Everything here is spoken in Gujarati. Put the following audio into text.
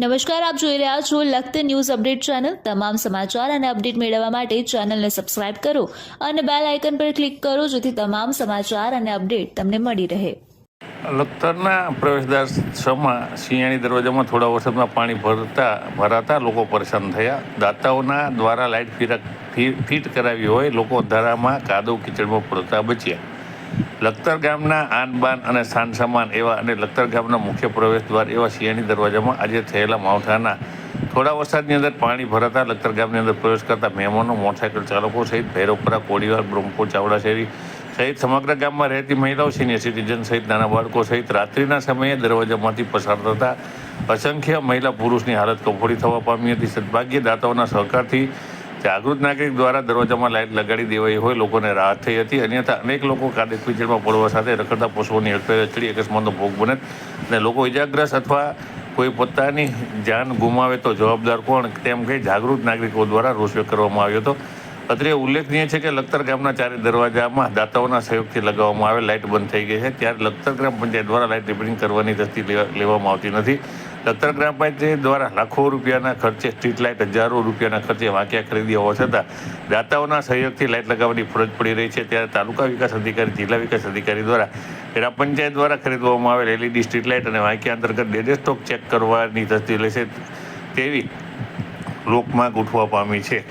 નમસ્કાર, આપ જોઈ રહ્યા છો લખત ન્યૂઝ અપડેટ ચેનલ. તમામ સમાચાર અને અપડેટ મેળવવા માટે ચેનલને સબસ્ક્રાઇબ કરો અને બેલ આઇકન પર ક્લિક કરો જેથી તમામ સમાચાર અને અપડેટ તમને મળી રહે. લખતરના પ્રવેશદ્વાર છમાં શિયાળી દરવાજામાં થોડા વરસાદમાં પાણી ભરતા, ભરાતા લોકો પરેશાન થયા. દાતાઓના દ્વારા લાઇટ ફિટ કરાવી હોય, લોકો ધારામાં કાદવ કીચડમાં પડતા બચ્યા. લખતર ગામના આનબાન અને સ્થાન સમાન એવા અને લખતર ગામના મુખ્ય પ્રવેશ દ્વાર એવા શિયાળી દરવાજામાં આજે થયેલા માવઠાના થોડા વરસાદની અંદર પાણી ભરાતા લખતર ગામની અંદર પ્રવેશ કરતા મહેમાનો, મોટરસાઇકલ ચાલકો સહિત ભૈરવપરા કોડીવાર બ્રહ્મપુર ચાવડા શેરી સહિત સમગ્ર ગામમાં રહેતી મહિલાઓ સિનિયર સિટીઝન સહિત નાના બાળકો સહિત રાત્રિના સમયે દરવાજામાંથી પસાર થતા અસંખ્ય મહિલા પુરુષની હાલત કફોડી થવા પામી હતી. સદભાગ્યદાતાઓના સહકારથી જાગૃત નાગરિક દ્વારા દરવાજામાં લાઇટ લગાડી દેવાઈ હોય, લોકોને રાહત થઈ હતી. અન્યથા અનેક લોકો કાદે પીચડમાં પડવા સાથે રખડતા પશુઓની અડફે અચડી અકસ્માતનો ભોગ બને અને લોકો ઇજાગ્રસ્ત અથવા કોઈ પોતાની જાન ગુમાવે તો જવાબદાર કોણ? તેમ કહી જાગૃત નાગરિકો દ્વારા રોષ વ્યક્ત કરવામાં આવ્યો હતો. અત્રે ઉલ્લેખનીય છે કે લખતર ગામના ચારે દરવાજામાં દાતાઓના સહયોગથી લગાવવામાં આવે લાઇટ બંધ થઈ ગઈ છે. ત્યારે લખતર ગ્રામ પંચાયત દ્વારા લાઇટ રિપેરિંગ કરવાની તસ્તી લેવામાં આવતી નથી. લખતર ગ્રામ પંચાયત દ્વારા લાખો રૂપિયાના ખર્ચે સ્ટ્રીટ લાઇટ, હજારો રૂપિયાના ખર્ચે વાંક્યા ખરીદી હોવા છતાં દાતાઓના સહયોગથી લાઇટ લગાવવાની ફરજ પડી રહી છે. ત્યારે તાલુકા વિકાસ અધિકારી, જિલ્લા વિકાસ અધિકારી દ્વારા ગ્રામ પંચાયત દ્વારા ખરીદવામાં આવેલ એલઈડી સ્ટ્રીટ લાઇટ અને વાંક્યા અંતર્ગત ડેડે સ્ટોક ચેક કરવાની તસ્દી લેશે તેવી લોકમાં ગોઠવા પામી છે.